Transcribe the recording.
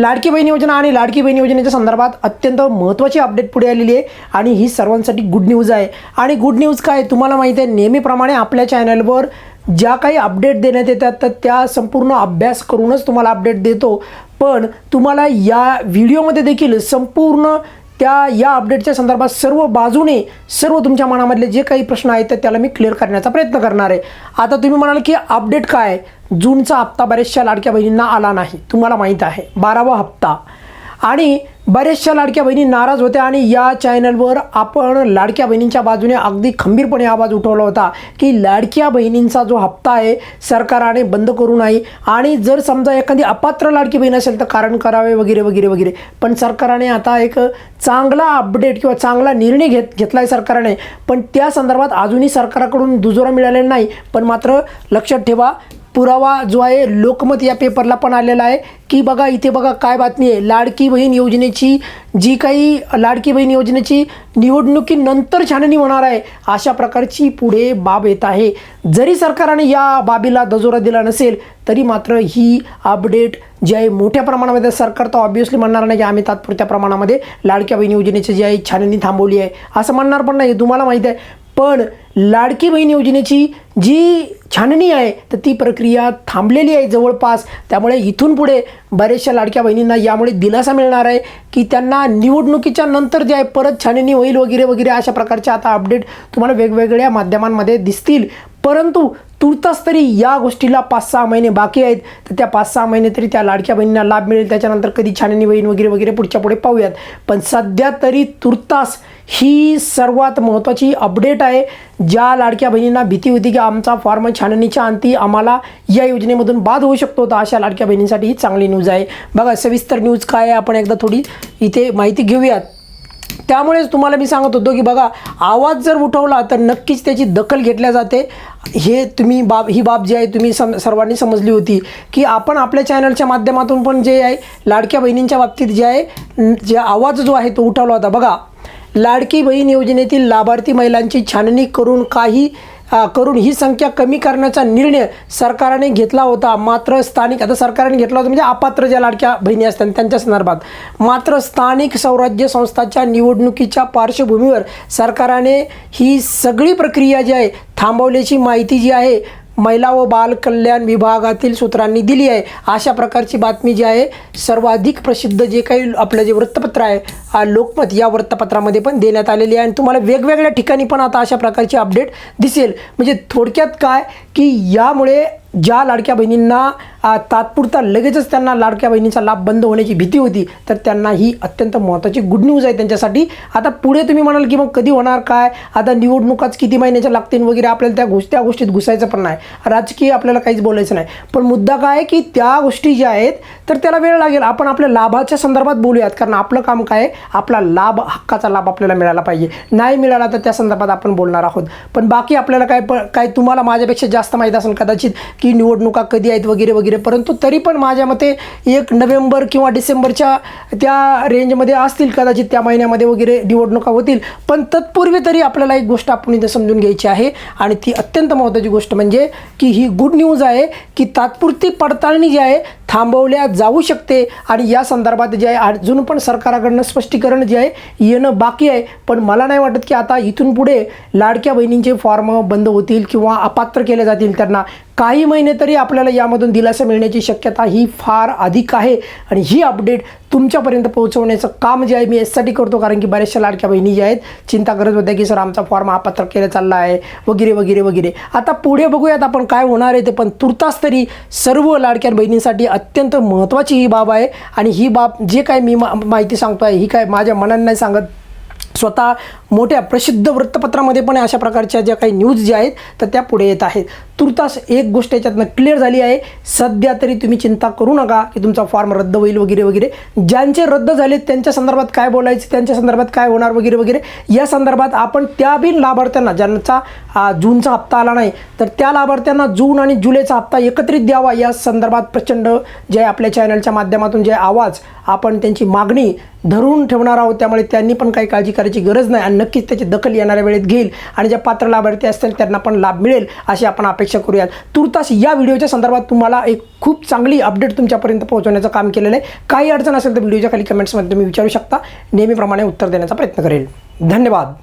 लाडकी बहीण योजना आणि लाडकी बहीण योजनेच्या संदर्भात अत्यंत महत्त्वाची अपडेट पुढे आलेली आहे आणि ही सर्वांसाठी गुड न्यूज आहे. आणि गुड न्यूज काय? तुम्हाला माहिती आहे नेहमीप्रमाणे आपल्या चॅनलवर ज्या काही अपडेट देण्यात येतात तर त्या संपूर्ण अभ्यास करूनच तुम्हाला अपडेट देतो. पण तुम्हाला या व्हिडिओमध्ये देखील संपूर्ण त्या या अपडेटच्या संदर्भात सर्व बाजूने सर्व तुमच्या मनामधले जे काही प्रश्न आहेत तर त्याला मी क्लिअर करण्याचा प्रयत्न करणार आहे. आता तुम्ही म्हणाल की अपडेट काय? जूनचा हप्ता बऱ्याचशा लाडक्या बहिणींना आला नाही तुम्हाला माहीत आहे. बारावा हप्ता. आणि बऱ्याचशा लाडक्या बहिणी नाराज होत्या आणि या चॅनलवर आपण लाडक्या बहिणींच्या बाजूने अगदी खंबीरपणे आवाज उठवला होता की लाडक्या बहिणींचा जो हप्ता आहे सरकाराने बंद करू नाही आणि जर समजा एखादी अपात्र लाडकी बहीण असेल तर कारण करावे वगैरे वगैरे वगैरे. पण सरकारने आता एक चांगला अपडेट किंवा चांगला निर्णय घेत घेतला आहे सरकारने. पण त्या संदर्भात अजूनही सरकारकडून दुजोरा मिळालेला नाही. पण मात्र लक्षात ठेवा पुरावा जो आहे लोकमत या पेपरला पण आलेला आहे. की बघा इथे बघा काय बातमी आहे. लाडकी बहीण योजनेची जी काही लाडकी बहीण योजनेची निवडणुकीनंतर छाननी होणार आहे अशा प्रकारची पुढे बाब येत आहे. जरी सरकारने या बाबीला दजोरा दिला नसेल तरी मात्र ही अपडेट जी आहे मोठ्या प्रमाणामध्ये सरकार तर ऑब्वियसली म्हणणार नाही की आम्ही तात्पुरत्या प्रमाणामध्ये लाडक्या बहीण योजनेची जी आहे छाननी थांबवली आहे. असं म्हणणार पण नाही तुम्हाला माहीत आहे पण लाडकी बहीण योजनेची जी छाननी आहे तर ती प्रक्रिया थांबलेली आहे जवळपास. त्यामुळे इथून पुढे बऱ्याचशा लाडक्या बहिणींना यामुळे दिलासा मिळणार आहे की त्यांना निवडणुकीच्या नंतर जे आहे परत छाननी होईल वगैरे वगैरे अशा प्रकारच्या आता अपडेट तुम्हाला वेगवेगळ्या माध्यमांमध्ये दिसतील. परंतु तुर्तास तरी या गोष्टीला पाच सहा महिने बाकी आहेत तर त्या पाच सहा महिने तरी त्या लाडक्या बहिणींना लाभ मिळेल. त्याच्यानंतर कधी छाननी बहीण वगैरे वगैरे पुढच्या पुढे पाहूयात. पण सध्या तरी तुर्तास ही सर्वात महत्त्वाची अपडेट आहे. ज्या लाडक्या बहिणींना भीती होती की आमचा फॉर्म छाननीच्या अंती आम्हाला या योजनेमधून बाद होऊ शकतो तर अशा लाडक्या बहिणींसाठी ही चांगली न्यूज आहे. बघा सविस्तर न्यूज काय आहे आपण एकदा थोडी इथे माहिती घेऊयात. त्यामुळेच तुम्हाला मी सांगत होतो की बघा आवाज जर उठवला तर नक्कीच त्याची दखल घेतल्या जाते. हे तुम्ही बाब ही बाब जी आहे तुम्ही सम सर्वांनी समजली होती की आपण आपल्या चॅनलच्या माध्यमातून पण जे आहे लाडक्या बहिणींच्या बाबतीत जे आहे जे आवाज जो आहे तो उठवला होता. बघा लाडकी बहीण योजनेतील लाभार्थी महिलांची छाननी करून काही करून ही संख्या कमी करण्याचा निर्णय सरकारने घेतला होता. मात्र स्थानिक आता सरकारने घेतला होता म्हणजे अपात्र ज्या लाडक्या बहिणी असतात त्यांच्या संदर्भात. मात्र स्थानिक स्वराज्य संस्थाच्या निवडणुकीच्या पार्श्वभूमीवर सरकारने ही सगळी प्रक्रिया जी आहे थांबवल्याची माहिती जी आहे महिला व बाल कल्याण विभागातील सूत्रांनी दिली आहे. अशा प्रकारची बातमी जी आहे सर्वाधिक प्रसिद्ध जे काही आपलं जे वृत्तपत्र आहे लोकमत या वृत्तपत्रामध्ये पण देण्यात आलेली आहे. आणि तुम्हाला वेगवेगळ्या ठिकाणी पण आता अशा प्रकारची अपडेट दिसेल. म्हणजे थोडक्यात काय की यामुळे ज्या लाडक्या बहिणींना तात्पुरता लगेचच त्यांना लाडक्या बहिणीचा लाभ बंद होण्याची भीती होती तर त्यांना ही अत्यंत महत्त्वाची गुड न्यूज आहे त्यांच्यासाठी. आता पुढे तुम्ही म्हणाल की मग कधी होणार काय? आता निवडणुकाच किती महिन्याच्या लागतील वगैरे आपल्याला त्या गोष्टी त्या गोष्टीत घुसायचं पण नाही. राजकीय आपल्याला काहीच बोलायचं नाही. पण मुद्दा काय आहे की त्या गोष्टी ज्या आहेत तर त्याला वेळ लागेल. आपण आपल्या लाभाच्या संदर्भात बोलूयात कारण आपलं काम काय आहे? आपला लाभ हक्काचा लाभ आपल्याला मिळाला पाहिजे. नाही मिळाला तर त्या संदर्भात आपण बोलणार आहोत. पण बाकी आपल्याला काय प काय तुम्हाला माझ्यापेक्षा जास्त माहीत असेल कदाचित की निवडणुका कधी आहेत वगैरे वगैरे. परंतु तरी पण माझ्या मते एक नोव्हेंबर किंवा डिसेंबरच्या त्या रेंजमध्ये असतील कदाचित त्या महिन्यामध्ये वगैरे निवडणुका होतील. पण तत्पूर्वी तरी आपल्याला एक गोष्ट आपण इथे समजून घ्यायची आहे आणि ती अत्यंत महत्त्वाची गोष्ट म्हणजे की ही गुड न्यूज आहे की तात्पुरती पडताळणी जी आहे थांबवल्या जाऊ शकते आणि या संदर्भात जे आहे अजून पण सरकाराकडनं स्पष्टीकरण जे आहे येणं बाकी आहे. पण मला नाही वाटत की आता इथून पुढे लाडक्या बहिणींचे फॉर्म बंद होतील किंवा अपात्र केले जातील त्यांना. काही महिने तरी आपल्याला यामधून दिलासा मिळण्याची शक्यता ही फार अधिक आहे. आणि ही अपडेट तुमच्यापर्यंत पोहोचवण्याचं काम जे आहे मी यासाठी करतो. कारण की बऱ्याचशा लाडक्या बहिणी ज्या आहेत चिंता करत होत्या की सर आमचा फॉर्म अपात्र केला चालला आहे. वगैरे वगैरे वगैरे. आता पुढे बघूयात आपण काय होणार आहे ते. पण तुर्तास तरी सर्व लाडक्या बहिणींसाठी अत्यंत महत्त्वाची ही बाब आहे. आणि ही बाब जे काय मी मा माहिती सांगतो आहे ही काय माझ्या मनाने नाही सांगत. स्वतः मोठ्या प्रसिद्ध वृत्तपत्रामध्ये पण अशा प्रकारच्या ज्या काही न्यूज ज्या आहेत तर त्या पुढे येत आहेत. तुर्तास एक गोष्ट याच्यातनं क्लिअर झाली आहे. सध्या तरी तुम्ही चिंता करू नका की तुमचा फॉर्म रद्द होईल वगैरे वगैरे. ज्यांचे रद्द झालेत त्यांच्या संदर्भात काय बोलायचं त्यांच्या संदर्भात काय होणार वगैरे वगैरे या संदर्भात आपण त्या बिन लाभार्थ्यांना ज्यांचा जूनचा हप्ता आला नाही तर त्या लाभार्थ्यांना जून आणि जुलैचा हप्ता एकत्रित द्यावा. या संदर्भात प्रचंड जे आपल्या चॅनलच्या माध्यमातून जे आवाज आपण त्यांची मागणी धरून ठेवणार आहोत. त्यामुळे त्यांनी पण काही काळजी करायची गरज नाही. आणि नक्कीच त्याची दखल येणाऱ्या वेळेत घेईल आणि ज्या पात्र लाभार्थी असतील त्यांना पण लाभ मिळेल अशी आपण अपेक्षा करूयात. तुर्तास या व्हिडिओच्या संदर्भात तुम्हाला एक खूप चांगली अपडेट तुमच्यापर्यंत पोहोचवण्याचं काम केलेलं आहे. काही अडचण असेल तर व्हिडिओच्या खाली कमेंट्समध्ये तुम्ही विचारू शकता. नेहमीप्रमाणे उत्तर देण्याचा प्रयत्न करेल. धन्यवाद.